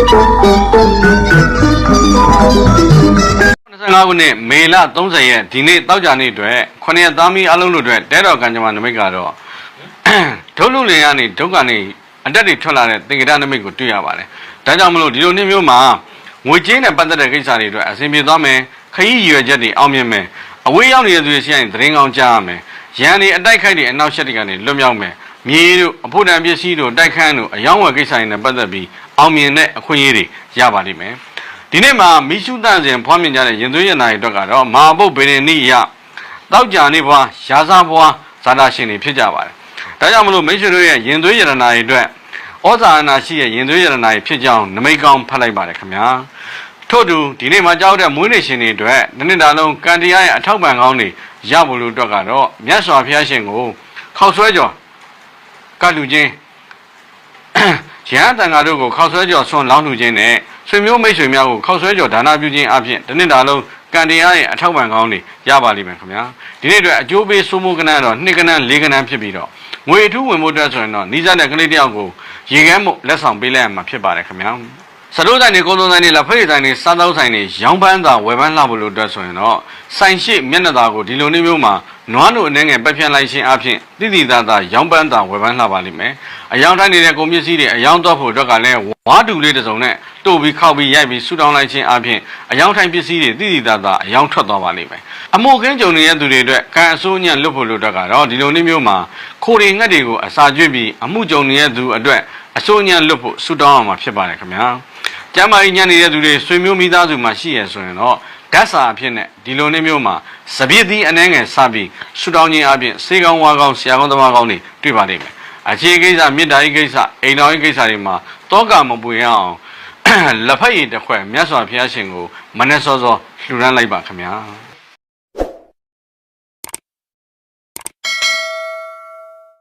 25ခုနှစ်မေလ30ရက်ဒီနေ့တောက်ကြနေ့အတွက်9ရက်သားမီးအလုံးတို့အတွက်တဲတော်ကံကြမ္မာနမိတ်ကတော့ဒုလူလင်ကနေဒုက္ကနေအတက်တွေထွက်လာတဲ့သင်္ကေတနမိတ်ကိုတွေ့ရပါတယ်။ဒါကြောင့်မလို့ဒီလိုနေ့မျိုးမှာငွေကြေးနဲ့ပတ်သက်တဲ့ကိစ္စတွေအတွက်အဆင်ပြေသွားမယ်။ခရီးရွယ်ချက်တွေအောင်မြင်မယ်။အဝေးရောက်နေတဲ့သူတွေရှိရင်သတင်းကောင်းကြားရမယ်။ရန်တွေအတိုက်ခိုက်တွေအနောက်ရှက်တွေကနေလွတ်မြောက်မယ်။ မြေတို့အဖို့တန်ပစ္စည်းတို့တိုက်ခန်းတို့အယောင်းဝယ်ကိစ္စတွေနဲ့ပတ်သက်ပြီးအောင်မြင်တဲ့အခွင့်အရေးတွေရပါလိမ့်မယ်။ဒီနေ့မှာမိရှုတန့်စဉ်ဖွားမြင်ကြတဲ့ရင်သွေးရနာတွေအတွက်ကတော့မဟာဘုတ်ဗေဒနိယတောက်ကြနေဘွားရာဇဘွားဇာတာရှင်တွေဖြစ်ကြပါတယ်။ဒါကြောင့်မလို့မိတ်ဆွေတို့ရဲ့ရင်သွေးရတနာတွေအတွက်ဩဇာအနာရှိရဲ့ရင်သွေးရတနာတွေဖြစ်ကြောင်းနမိတ်ကောင်းဖတ်လိုက်ပါတယ်ခင်ဗျာ။ထို့တူဒီနေ့မှာကြောက်တဲ့မွေးနေ့ရှင်တွေအတွက်ဒီနေ့တာလုံးကံတရားရဲ့အထောက်ပံ့ကောင်းတွေရဖို့လို့အတွက်ကတော့မြတ်စွာဘုရားရှင်ကိုခောက်ဆွဲကြော် ကလူချင်းရဟန်းတန်ဃာတို့ကိုခောက်ဆွဲကြော်ဆွန်လောင်းလူခြင်းနဲ့ဆွေမျိုးမိတ်ဆွေများကိုခောက်ဆွဲကြော်ဒါနပြုခြင်းအပြင်ဒီနေ့တာလုံးကံတရားရဲ့အထောက်ပံ့ကောင်းတွေရပါလိမ့်မယ်ခင်ဗျာဒီနေ့အတွက်အကျိုးပေးစိုးမိုးကနန်းတော့နှစ်ကနန်းလေးကနန်းဖြစ်ပြီးတော့ငွေအထူးဝင်ဖို့အတွက်ဆိုရင်တော့နီးစပ်တဲ့ကလေးတယောက်ကိုရေကမ်းမှုလက်ဆောင်ပေးလိုက်ရမှာဖြစ်ပါတယ်ခင်ဗျာစတိုးဆိုင်တွေကုန်းသုံးဆိုင်တွေလက်ဖက်ရည်ဆိုင်တွေစားသောက်ဆိုင်တွေရောင်းပန်းသာဝယ်ပန်းလှဖို့လို့အတွက်ဆိုရင်တော့ဆိုင်ရှိမျက်နှာသာကိုဒီလိုနေ့မျိုးမှာ နွားတို့အနေငယ်ပက်ဖြန့်လိုက်ခြင်းအပြင်တိတိသားသားရောင်းပန်းသာဝယ်ပန်းလှပါလိမ့်မယ်အယောင်တိုင်းနေတဲ့ကုန်ပစ္စည်းတွေအယောင်တော့ဖို့အတွက်ကလည်းဝါတူလေးတစ်စုံနဲ့တို့ပြီးခောက်ပြီးရိုက်ပြီးဆူတောင်းလိုက်ခြင်းအပြင်အယောင်တိုင်းပစ္စည်းတွေတိတိသားသားအယောင်ထွက်သွားပါလိမ့်မယ်အမိုကင်းကြုံနေတဲ့သူတွေအတွက်ကံအစိုးညံ့လွတ်ဖို့လို့အတွက်ကတော့ဒီလိုနေ့မျိုးမှာခိုတွေငှက်တွေကိုအစာကျွေးပြီးအမှုကြုံနေတဲ့သူအတွက်အစိုးညံ့လွတ်ဖို့ဆူတောင်းအောင်မှာဖြစ်ပါတယ်ခင်ဗျာကျမ်းမာရေးညံ့နေတဲ့သူတွေဆွေမျိုးမိသားစုမှာရှိရဆိုရင်တော့ ဓာတ်စာအဖြစ်နဲ့ဒီလိုနေ့မျိုးမှာစပြည့်သီးအနှဲငယ်စပြီးဆူတောင်းခြင်းအပြင်စေကောင်းဝါကောင်းဆရာကောင်းသမားကောင်းတွေတွေ့ပါလိမ့်မယ်အခြေကိစ္စမေတ္တာရေးကိစ္စအိမ်တော်ရေးကိစ္စတွေမှာတောကမပွေရအောင်လက်ဖက်ရည်တစ်ခွက်မြတ်စွာဘုရားရှင်ကိုမနဲ့စောစောလှူဒန်းလိုက်ပါခင်ဗျာ